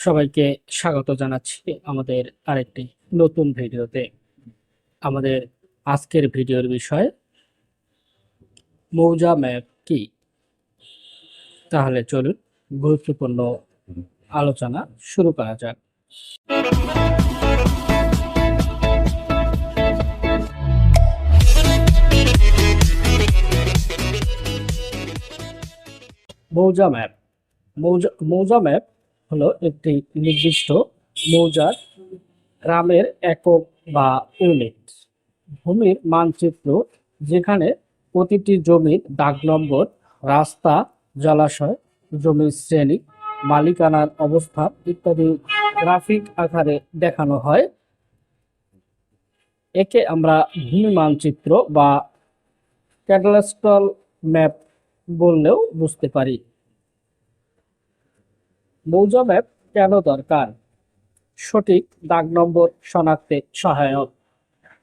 সবাইকে স্বাগত জানাচ্ছি আমাদের আরেকটি নতুন ভিডিওতে। আমাদের আজকের ভিডিওর বিষয়, মৌজা ম্যাপ কি? তাহলে চলুন গুরুত্বপূর্ণ আলোচনা শুরু করা যাক। মৌজা ম্যাপ, মৌজা মৌজা ম্যাপ হলো একটি নির্দিষ্ট মৌজার গ্রামের একক বা ইউনিট। ভূমির মানচিত্র যেখানে প্রতিটি জমির দাগ নম্বর, রাস্তা, জলাশয়, জমির শ্রেণি, মালিকানার অবস্থান ইত্যাদি গ্রাফিক আকারে দেখানো হয়। একে আমরা ভূমি মানচিত্র বা ক্যাটালাস্ট্রাল ম্যাপ বললেও বুঝতে পারি। মৌজা ম্যাপ কেন দরকার? সঠিক দাগ নম্বর শনাক্তে সহায়ক।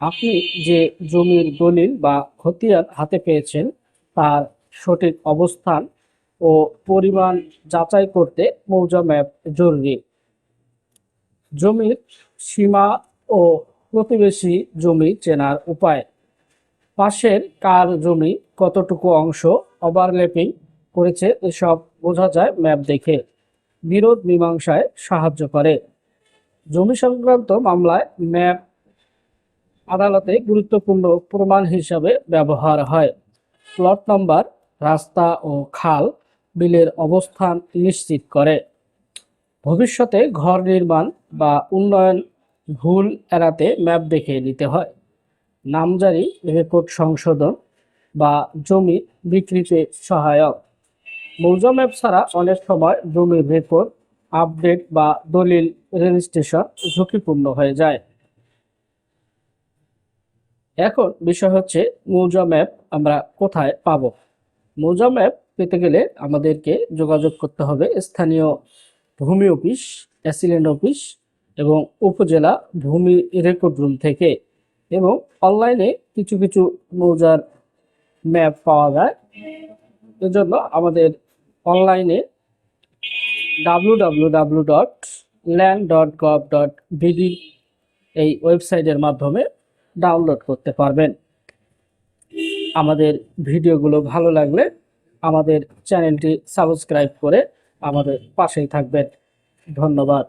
আপনি যে জমির দলিল বা খতিয়ান হাতে পেয়েছেন, তার সঠিক অবস্থান ও পরিমাণ যাচাই করতে মৌজা ম্যাপ জরুরি। জমির সীমা ও প্রতিবেশী জমি চেনার উপায়। পাশের কার জমি কতটুকু অংশ ওভারল্যাপিং করেছে, এসব বোঝা যায় ম্যাপ দেখে। বিরোধ মীমাংসায় সাহায্য করে। জমি সংক্রান্ত মামলায় ম্যাপ আদালতে গুরুত্বপূর্ণ প্রমাণ হিসাবে ব্যবহার হয়। প্লট নম্বর, রাস্তা ও খাল বিলের অবস্থান নিশ্চিত করে। ভবিষ্যতে ঘর নির্মাণ বা উন্নয়ন ভুল এড়াতে ম্যাপ দেখে নিতে হয়। নামজারি রেকর্ড সংশোধন বা জমি বিক্রিতে সহায়ক। মৌজা ম্যাপ ছাড়া অনেক সময় জমির রেকর্ড আপডেট বা দলিল রেজিস্ট্রেশন ঝুঁকিপূর্ণ হয়ে যায়। এখন বিষয় হচ্ছে মৌজা ম্যাপ আমরা কোথায় পাব? মৌজা ম্যাপ পেতে গেলে আমাদেরকে যোগাযোগ করতে হবে স্থানীয় ভূমি অফিস, অ্যাসিলেন্ট অফিস এবং উপজেলা ভূমি রেকর্ড রুম থেকে এবং অনলাইনে কিছু কিছু মৌজার ম্যাপ পাওয়া যায়। এজন্য আমাদের অনলাইনে W W dot dot gov dot এই ওয়েবসাইটের মাধ্যমে ডাউনলোড করতে পারবেন। আমাদের ভিডিওগুলো ভালো লাগলে আমাদের চ্যানেলটি সাবস্ক্রাইব করে আমাদের পাশেই থাকবেন। ধন্যবাদ।